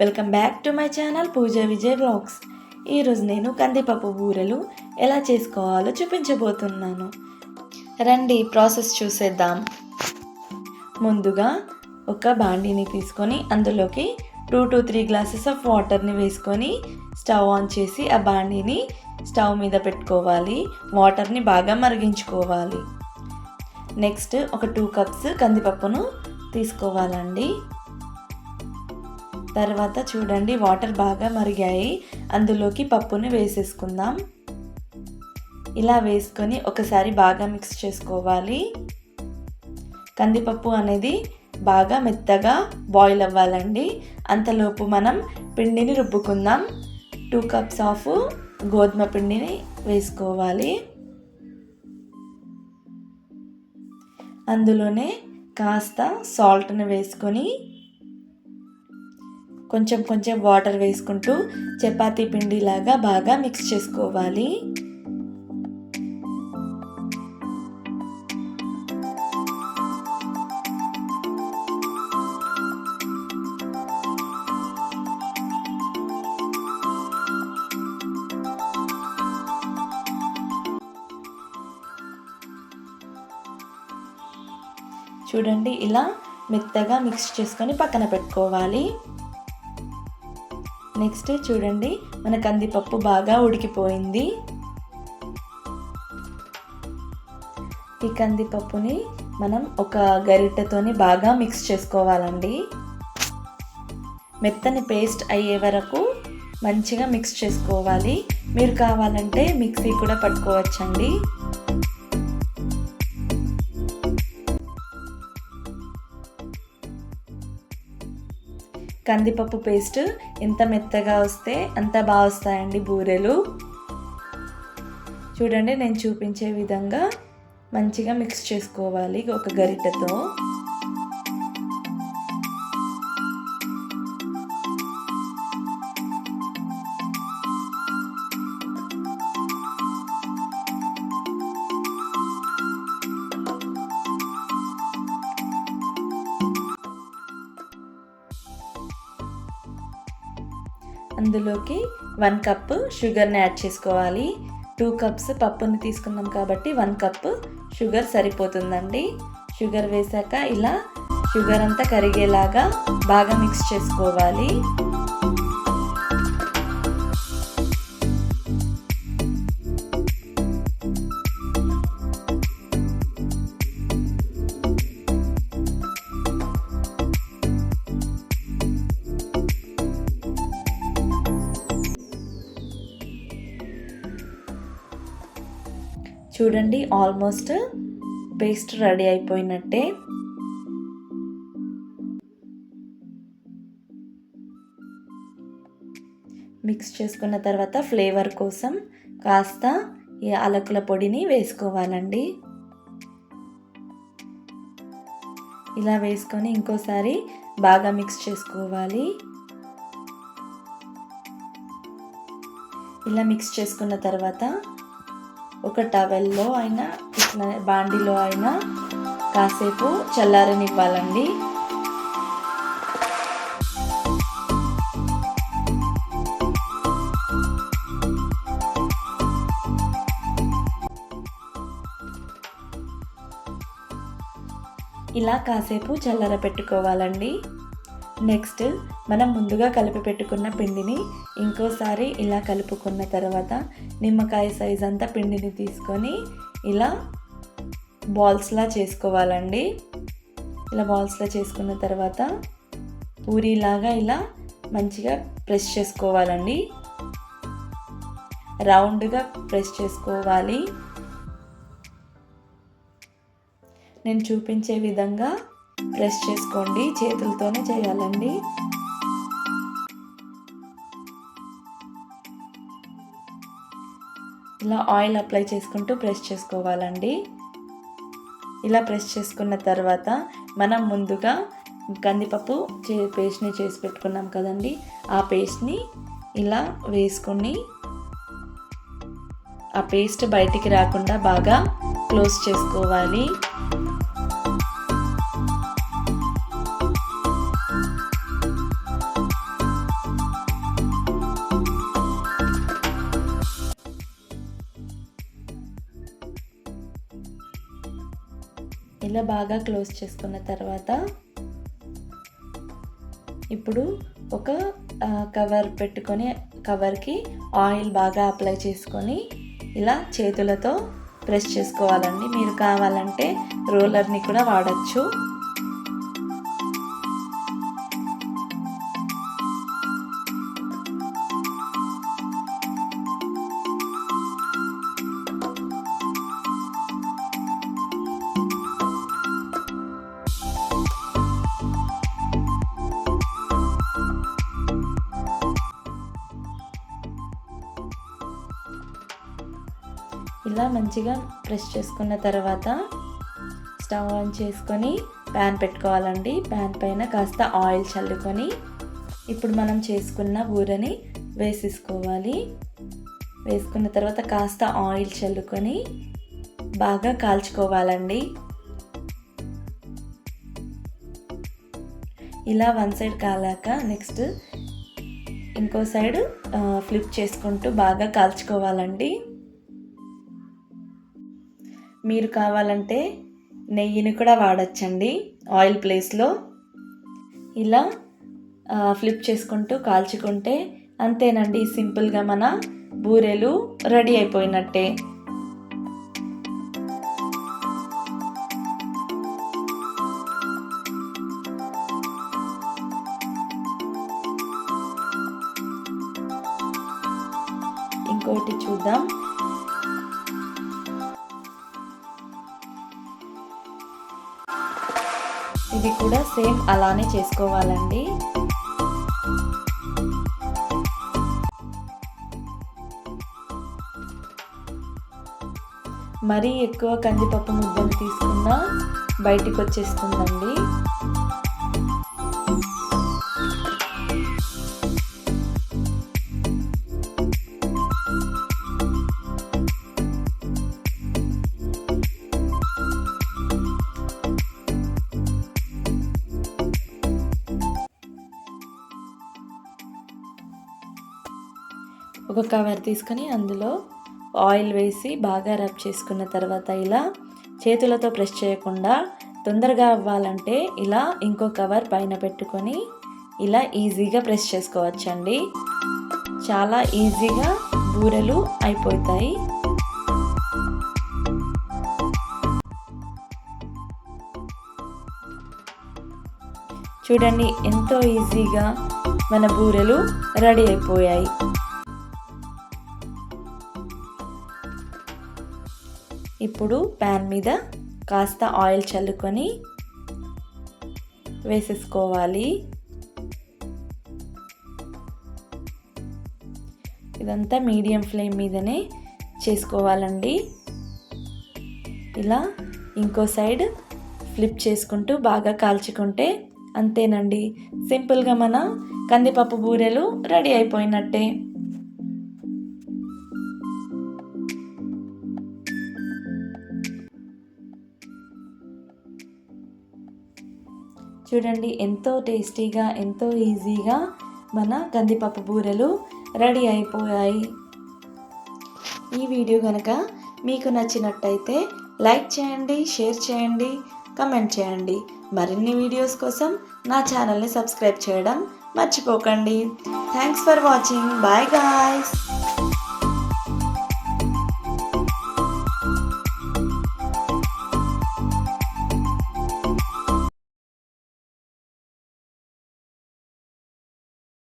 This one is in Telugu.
Welcome back to my channel Pooja Vijay blogs. ఈరోజు నేను కందిపప్పు బూరెలు ఎలా చేసుకోవాలో చూపించబోతున్నాను. రండి ప్రాసెస్ చూసేద్దాం. ముందుగా ఒక బాండీని తీసుకొని అందులోకి two to three glasses of వాటర్ని వేసుకొని స్టవ్ ఆన్ చేసి ఆ బాండీని స్టవ్ మీద పెట్టుకోవాలి. వాటర్ని బాగా మరిగించుకోవాలి. నెక్స్ట్ ఒక టూ కప్స్ కందిపప్పును తీసుకోవాలండి. తర్వాత చూడండి వాటర్ బాగా మరిగాయి. అందులోకి పప్పుని వేసేసుకుందాం. ఇలా వేసుకొని ఒకసారి బాగా మిక్స్ చేసుకోవాలి. కందిపప్పు అనేది బాగా మెత్తగా బాయిల్ అవ్వాలండి. అంతలోపు మనం పిండిని రుబ్బుకుందాం. టూ కప్స్ ఆఫ్ గోధుమ పిండిని వేసుకోవాలి. అందులోనే కాస్త సాల్ట్ని వేసుకొని కొంచెం కొంచెం వాటర్ వేసుకుంటూ చపాతీ పిండిలాగా బాగా మిక్స్ చేసుకోవాలి. చూడండి ఇలా మెత్తగా మిక్స్ చేసుకొని పక్కన పెట్టుకోవాలి. నెక్స్ట్ చూడండి మన కందిపప్పు బాగా ఉడికిపోయింది. ఈ కందిపప్పుని మనం ఒక గరిటెతోని బాగా మిక్స్ చేసుకోవాలండి. మెత్తని పేస్ట్ అయ్యే వరకు మంచిగా మిక్స్ చేసుకోవాలి. మీరు కావాలంటే మిక్సీ కూడా పట్టుకోవచ్చండి. కందిపప్పు పేస్ట్ ఎంత మెత్తగా వస్తే అంత బాగా వస్తాయండి బూరెలు. చూడండి నేను చూపించే విధంగా మంచిగా మిక్స్ చేసుకోవాలి ఒక గరిటెతో. అందులోకి వన్ కప్ షుగర్ని యాడ్ చేసుకోవాలి. టూ కప్స్ పప్పుని తీసుకున్నాం కాబట్టి వన్ కప్ షుగర్ సరిపోతుందండి. షుగర్ వేసాక ఇలా షుగర్ అంతా కరిగేలాగా బాగా మిక్స్ చేసుకోవాలి. చూడండి ఆల్మోస్ట్ పేస్ట్ రెడీ అయిపోయినట్టే. మిక్స్ చేసుకున్న తర్వాత ఫ్లేవర్ కోసం కాస్త ఈ అలకుల పొడిని వేసుకోవాలండి. ఇలా వేసుకొని ఇంకోసారి బాగా మిక్స్ చేసుకోవాలి. ఇలా మిక్స్ చేసుకున్న తర్వాత ఒక టవెల్లో అయినా ఇట్లా బాండిలో అయినా కాసేపు చల్లారనివ్వాలండి. ఇలా కాసేపు చల్లర పెట్టుకోవాలండి నెక్స్ట్ మనం ముందుగా కలిపి పెట్టుకున్న పిండిని ఇంకోసారి ఇలా కలుపుకున్న తర్వాత నిమ్మకాయ సైజ్ అంతా పిండిని తీసుకొని ఇలా బాల్స్లా చేసుకోవాలండి. ఇలా బాల్స్లా చేసుకున్న తర్వాత పూరీలాగా ఇలా మంచిగా ప్రెస్ చేసుకోవాలండి. రౌండ్గా ప్రెస్ చేసుకోవాలి. నేను చూపించే విధంగా ప్రెస్ చేసుకోండి చేతులతోనే చేయాలండి. ఇలా ఆయిల్ అప్లై చేసుకుంటూ ప్రెస్ చేసుకోవాలండి. ఇలా ప్రెస్ చేసుకున్న తర్వాత మనం ముందుగా కందిపప్పు చే పేస్ట్ని చేసి పెట్టుకున్నాం కదండి. ఆ పేస్ట్ని ఇలా వేసుకొని ఆ పేస్ట్ బయటికి రాకుండా బాగా క్లోజ్ చేసుకోవాలి. ఇలా బాగా క్లోజ్ చేసుకున్న తర్వాత ఇప్పుడు ఒక కవర్ పెట్టుకొని కవర్కి ఆయిల్ బాగా అప్లై చేసుకొని ఇలా చేతులతో ప్రెస్ చేసుకోవాలండి. మీరు కావాలంటే రోలర్ని కూడా వాడచ్చు. ఇలా మంచిగా ప్రెస్ చేసుకున్న తర్వాత స్టవ్ ఆన్ చేసుకొని ప్యాన్ పెట్టుకోవాలండి. ప్యాన్ పైన కాస్త ఆయిల్ చల్లుకొని ఇప్పుడు మనం చేసుకున్న బూరని వేసేసుకోవాలి. వేసుకున్న తర్వాత కాస్త ఆయిల్ చల్లుకొని బాగా కాల్చుకోవాలండి. ఇలా వన్ సైడ్ కాలాక నెక్స్ట్ ఇంకో సైడ్ ఫ్లిప్ చేసుకుంటూ బాగా కాల్చుకోవాలండి. మీరు కావాలంటే నెయ్యిని కూడా వాడచ్చండి ఆయిల్ ప్లేస్లో ఇలా ఫ్లిప్ చేసుకుంటూ కాల్చుకుంటే అంతేనండి సింపుల్గా మన బూరెలు రెడీ అయిపోయినట్టే. ఇంకోటి చూద్దాం. ఇది కూడా సేమ్ అలానే చేసుకోవాలండి. మరీ ఎక్కువ కందిపప్పు ముద్దలు తీసుకున్నా బయటికి వచ్చేస్తుందండి ఒక కవర్ తీసుకొని అందులో ఆయిల్ వేసి బాగా రబ్ చేసుకున్న తర్వాత ఇలా చేతులతో ప్రెస్ చేయకుండా తొందరగా అవ్వాలంటే ఇలా ఇంకో కవర్ పైన పెట్టుకొని ఇలా ఈజీగా ప్రెస్ చేసుకోవచ్చండి. చాలా ఈజీగా బూరెలు అయిపోతాయి. చూడండి ఎంతో ఈజీగా మన బూరెలు రెడీ అయిపోయాయి. ఇప్పుడు ప్యాన్ మీద కాస్త ఆయిల్ చల్లుకొని వేసేసుకోవాలి. ఇదంతా మీడియం ఫ్లేమ్ మీదనే చేసుకోవాలండి. ఇలా ఇంకో సైడ్ ఫ్లిప్ చేసుకుంటూ బాగా కాల్చుకుంటే అంతేనండి. సింపుల్గా మన కందిపప్పు బూరెలు రెడీ అయిపోయినట్టే. చూడండి ఎంతో టేస్టీగా ఎంతో ఈజీగా మన కందిపప్పు బూరెలు రెడీ అయిపోయాయి. ఈ వీడియో కనుక మీకు నచ్చినట్టయితే లైక్ చేయండి షేర్ చేయండి కమెంట్ చేయండి. మరిన్ని వీడియోస్ కోసం నా ఛానల్ని సబ్స్క్రైబ్ చేయడం మర్చిపోకండి. Thanks for watching bye guys